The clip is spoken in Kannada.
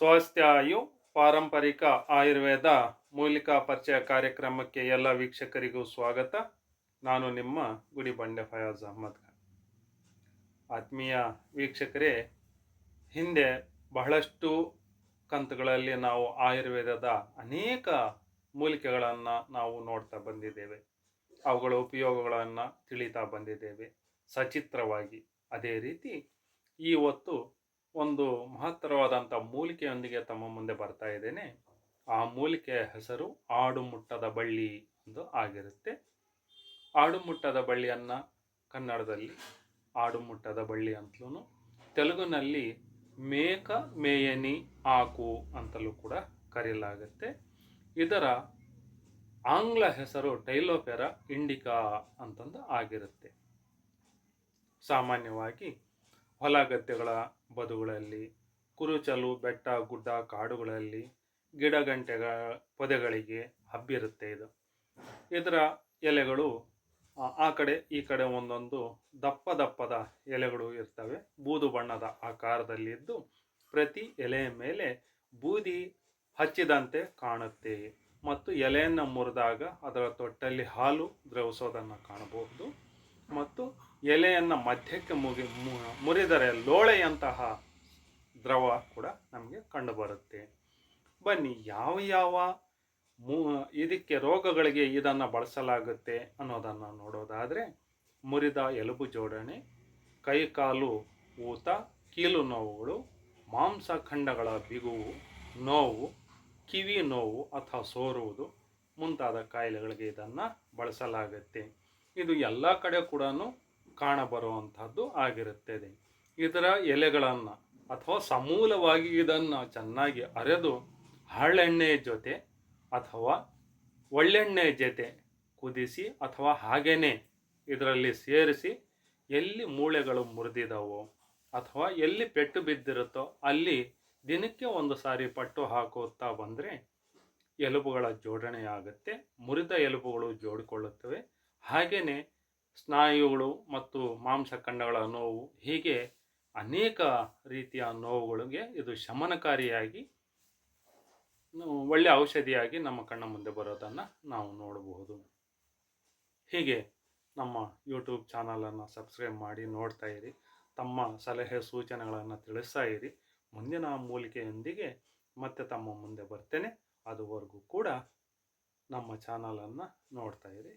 ಸ್ವಾಸ್ಥ್ಯಾಯು ಪಾರಂಪರಿಕ ಆಯುರ್ವೇದ ಮೂಲಿಕಾ ಪರಿಚಯ ಕಾರ್ಯಕ್ರಮಕ್ಕೆ ಎಲ್ಲ ವೀಕ್ಷಕರಿಗೂ ಸ್ವಾಗತ. ನಾನು ನಿಮ್ಮ ಗುಡಿ ಬಂಡೆ ಫಯಾಜ್ ಅಹಮದ್ ಖಾನ್. ಆತ್ಮೀಯ ವೀಕ್ಷಕರೇ, ಹಿಂದೆ ಬಹಳಷ್ಟು ಕಂತುಗಳಲ್ಲಿ ನಾವು ಆಯುರ್ವೇದದ ಅನೇಕ ಮೂಲಿಕೆಗಳನ್ನು ನಾವು ನೋಡ್ತಾ ಬಂದಿದ್ದೇವೆ. ಅವುಗಳ ಉಪಯೋಗಗಳನ್ನು ತಿಳಿತಾ ಬಂದಿದ್ದೇವೆ. ಸಚಿತ್ರವಾಗಿ. ಅದೇ ರೀತಿ ಇವತ್ತು ಒಂದು ಮಹತ್ತರವಾದಂಥ ಮೂಲಿಕೆಯೊಂದಿಗೆ ತಮ್ಮ ಮುಂದೆ ಬರ್ತಾ ಇದ್ದೇನೆ. ಆ ಮೂಲಿಕೆಯ ಹೆಸರು ಆಡುಮುಟ್ಟದ ಬಳ್ಳಿ ಎಂದು ಆಗಿರುತ್ತೆ. ಆಡುಮುಟ್ಟದ ಬಳ್ಳಿಯನ್ನು ಕನ್ನಡದಲ್ಲಿ ಆಡುಮುಟ್ಟದ ಬಳ್ಳಿ ಅಂತಲೂ ತೆಲುಗಿನಲ್ಲಿ ಮೇಕ ಮೇಯನಿ ಆಕು ಅಂತಲೂ ಕೂಡ ಕರೆಯಲಾಗುತ್ತೆ. ಇದರ ಆಂಗ್ಲ ಹೆಸರು ಟೈಲೋಪೆರಾ ಇಂಡಿಕಾ ಅಂತಂದು ಆಗಿರುತ್ತೆ. ಸಾಮಾನ್ಯವಾಗಿ ಹೊಲ ಗದ್ದೆಗಳ ಬದುಗಳಲ್ಲಿ ಕುರುಚಲು ಬೆಟ್ಟ ಗುಡ್ಡ ಕಾಡುಗಳಲ್ಲಿ ಗಿಡಗಂಟೆಗಳ ಪೊದೆಗಳಿಗೆ ಹಬ್ಬಿರುತ್ತೆ ಇದು. ಇದರ ಎಲೆಗಳು ಆ, ಕಡೆ ಈ ಕಡೆ ಒಂದೊಂದು ದಪ್ಪ ದಪ್ಪದ ಎಲೆಗಳು ಇರ್ತವೆ. ಬೂದು ಬಣ್ಣದ ಆಕಾರದಲ್ಲಿದ್ದು ಪ್ರತಿ ಎಲೆಯ ಮೇಲೆ ಬೂದಿ ಹಚ್ಚಿದಂತೆ ಕಾಣುತ್ತೆ. ಮತ್ತು ಎಲೆಯನ್ನು ಮುರಿದಾಗ ಅದರ ತೊಟ್ಟಲ್ಲಿ ಹಾಲು ದ್ರವಿಸೋದನ್ನು ಕಾಣಬಹುದು. ಮತ್ತು ಎಲೆಯನ್ನು ಮಧ್ಯಕ್ಕೆ ಮುಗಿ ಮುರಿದರೆ ಲೋಳೆಯಂತಹ ದ್ರವ ಕೂಡ ನಮಗೆ ಕಂಡುಬರುತ್ತೆ. ಬನ್ನಿ, ಯಾವ ಯಾವ ಮೂ, ಇದಕ್ಕೆ ರೋಗಗಳಿಗೆ ಇದನ್ನು ಬಳಸಲಾಗುತ್ತೆ ಅನ್ನೋದನ್ನು ನೋಡೋದಾದರೆ, ಮುರಿದ ಎಲುಬು ಜೋಡಣೆ, ಕೈಕಾಲು ಊತ, ಕೀಲು ನೋವುಗಳು ಮಾಂಸಖಂಡಗಳ ಬಿಗುವು ನೋವು, ಕಿವಿ ನೋವು ಅಥವಾ ಸೋರುವುದು ಮುಂತಾದ ಕಾಯಿಲೆಗಳಿಗೆ ಇದನ್ನು ಬಳಸಲಾಗುತ್ತೆ. ಇದು ಎಲ್ಲ ಕಡೆ ಕೂಡ ಕಾಣಬರುವಂಥದ್ದು ಆಗಿರುತ್ತದೆ. ಇದರ ಎಲೆಗಳನ್ನು ಅಥವಾ ಸಮೂಲವಾಗಿ ಇದನ್ನು ಚೆನ್ನಾಗಿ ಅರೆದು ಹರಳೆಣ್ಣೆಯ ಜೊತೆ ಅಥವಾ ಒಳ್ಳೆಣ್ಣೆ ಜೊತೆ ಕುದಿಸಿ ಅಥವಾ ಹಾಗೇನೆ ಇದರಲ್ಲಿ ಸೇರಿಸಿ ಎಲ್ಲಿ ಮೂಳೆಗಳು ಮುರಿದಿದವೋ ಅಥವಾ ಎಲ್ಲಿ ಪೆಟ್ಟು ಬಿದ್ದಿರುತ್ತೋ ಅಲ್ಲಿ ದಿನಕ್ಕೆ ಒಂದು ಸಾರಿ ಪಟ್ಟು ಹಾಕುತ್ತಾ ಬಂದರೆ ಎಲುಬುಗಳ ಜೋಡಣೆ ಆಗುತ್ತೆ ಮುರಿದ ಎಲುಬುಗಳು ಜೋಡಿಕೊಳ್ಳುತ್ತವೆ. ಹಾಗೆಯೇ ಸ್ನಾಯುಗಳು ಮತ್ತು ಮಾಂಸಖಂಡಗಳ ನೋವು ಹೀಗೆ ಅನೇಕ ರೀತಿಯ ನೋವುಗಳಿಗೆ ಇದು ಶಮನಕಾರಿಯಾಗಿ ಒಳ್ಳೆಯ ಔಷಧಿಯಾಗಿ ನಮ್ಮ ಕಣ್ಣ ಮುಂದೆ ಬರೋದನ್ನು ನಾವು ನೋಡಬಹುದು ಹೀಗೆ ನಮ್ಮ ಯೂಟ್ಯೂಬ್ ಚಾನಲನ್ನು ಸಬ್ಸ್ಕ್ರೈಬ್ ಮಾಡಿ ನೋಡ್ತಾ ಇರಿ, ತಮ್ಮ ಸಲಹೆ ಸೂಚನೆಗಳನ್ನು ತಿಳಿಸ್ತಾ ಇರಿ. ಮುಂದಿನ ಮೂಲಿಕೆಯೊಂದಿಗೆ ಮತ್ತೆ ತಮ್ಮ ಮುಂದೆ ಬರ್ತೇನೆ. ಅದುವರೆಗೂ ಕೂಡ ನಮ್ಮ ಚಾನಲನ್ನು ನೋಡ್ತಾ ಇರಿ.